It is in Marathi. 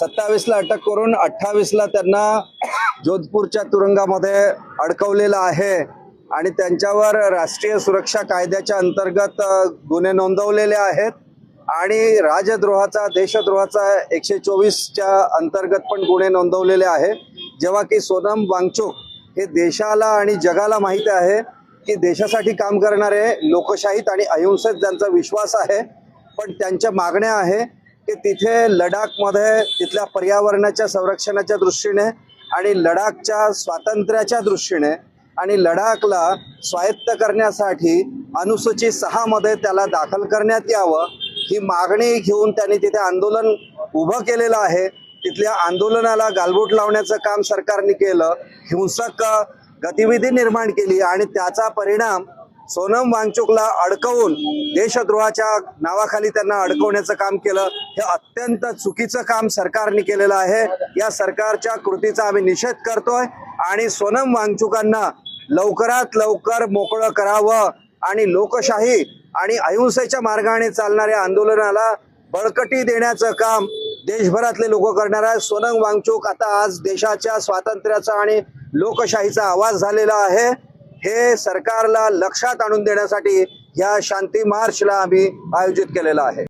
सत्तावीसला अटक करून अठ्ठावीसला त्यांना जोधपूरच्या तुरुंगामध्ये अडकवलेलं आहे आणि त्यांच्यावर राष्ट्रीय सुरक्षा कायद्याच्या अंतर्गत गुन्हे नोंदवलेले आहेत. आणि राजद्रोहाचा देशद्रोहाचा एकशे चोवीसच्या अंतर्गत पण गुन्हे नोंदवलेले आहे. जेव्हा की सोनम वांगचूक हे देशाला आणि जगाला माहीत आहे की देशासाठी काम करणारे लोकशाहीत आणि अहिंसेत ज्यांचा विश्वास आहे पण त्यांच्या मागण्या आहे की तिथे लडाखमध्ये तिथल्या पर्यावरणाच्या संरक्षणाच्या दृष्टीने आणि लडाखच्या स्वातंत्र्याच्या दृष्टीने आणि लडाखला स्वायत्त करण्यासाठी अनुसूचित सहामध्ये त्याला दाखल करण्यात यावं ही मागणी घेऊन त्यांनी तिथे आंदोलन उभं केलेलं आहे. तिथल्या आंदोलनाला गालबोट लावण्याचं काम सरकारने केलं. हिंसक गतिविधी निर्माण केली आणि त्याचा परिणाम सोनम वांगचुकला अडकवून देशद्रोहाच्या नावाखाली त्यांना अडकवण्याचं काम केलं. हे अत्यंत चुकीचं काम सरकारने केलेलं आहे. या सरकारच्या कृतीचा आम्ही निषेध करतोय आणि सोनम वांगचुकांना लवकरात लवकर मोकळं करावं आणि लोकशाही आणि अहिंसेच्या मार्गाने चालणाऱ्या आंदोलनाला बळकटी देण्याचं काम देशभरातले लोक करणार आहे सोनम वांगचूक आता आज देशाच्या स्वातंत्र्याचा आणि लोकशाहीचा आवाज झालेला आहे. हे सरकारला लक्षात आणून देण्यासाठी या शांती मार्चला आम्ही आयोजित केलेला आहे.